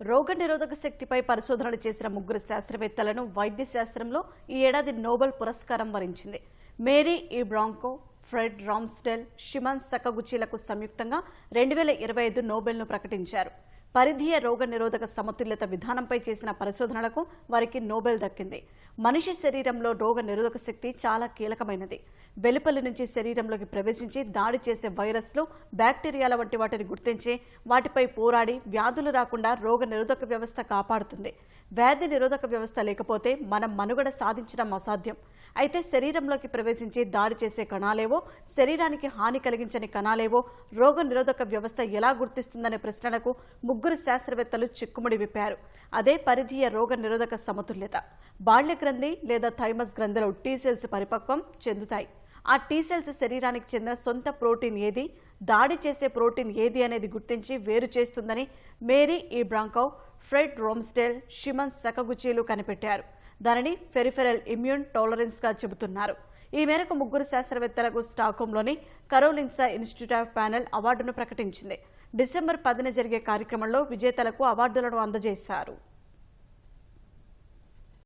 రోగ నిరోధక శక్తిపై పరిశోధనలు చేసిన ముగ్గురు శాస్త్రవేత్తలను వైద్య శాస్త్రంలో ఈ ఏడాది నోబెల్ పురస్కారం వరించింది. మేరీ ఈ బ్రాంకో ఫ్రెడ్ రామ్స్టెల్ షిమన్ సకగుచీలకు సంయుక్తంగా రెండు వేల ఇరవై ఐదు నోబెల్ను ప్రకటించారు. పరిధీయ రోగ నిరోధక సమతుల్యత విధానంపై చేసిన పరిశోధనలకు వారికి నోబెల్ దక్కింది. మనిషి శరీరంలో రోగ నిరోధక శక్తి చాలా కీలకమైనది. వెలుపలి నుంచి శరీరంలోకి ప్రవేశించి దాడి చేసే వైరస్లు బ్యాక్టీరియాల వంటి వాటిని గుర్తించి వాటిపై పోరాడి వ్యాధులు రాకుండా రోగ నిరోధక వ్యవస్థ కాపాడుతుంది. వ్యాధి నిరోధక వ్యవస్థ లేకపోతే మనం మనుగడ సాధించడం అసాధ్యం. అయితే శరీరంలోకి ప్రవేశించి దాడి చేసే కణాలేవో శరీరానికి హాని కలిగించని కణాలేవో రోగ నిరోధక వ్యవస్థ ఎలా గుర్తిస్తుందనే ప్రశ్నలకు ముగ్గురు శాస్త్రవేత్తలు చిక్కుముడి విప్పారు. అదే పరిధీయ రోగ నిరోధక సమతుల్యత. బాల్య గ్రంథి లేదా థైమస్ గ్రంథిలో టీ సెల్స్ పరిపక్వం చెందుతాయి. ఆ టీ సెల్స్ శరీరానికి చెందిన సొంత ప్రోటీన్ ఏది? దాడి చేసే ప్రోటీన్ ఏది అనేది గుర్తించి వేరు చేస్తుందని మేరీ ఈ బ్రాంకౌ ఫ్రెడ్ రోమ్స్టేల్ షిమన్ సకగుచీలు కనిపెట్టారు. దానిని ఫెరిఫెరల్ ఇమ్యూన్ టాలరెన్స్గా చెబుతున్నారు. ఈ మేరకు ముగ్గురు శాస్త్రవేత్తలకు స్టాక్హోమ్లోని కరోలిన్సా ఇన్స్టిట్యూట్ ఆఫ్ ప్యానెల్ అవార్డును ప్రకటించింది. డిసెంబర్ పదిన జరిగే కార్యక్రమంలో విజేతలకు అవార్డులను అందజేస్తారు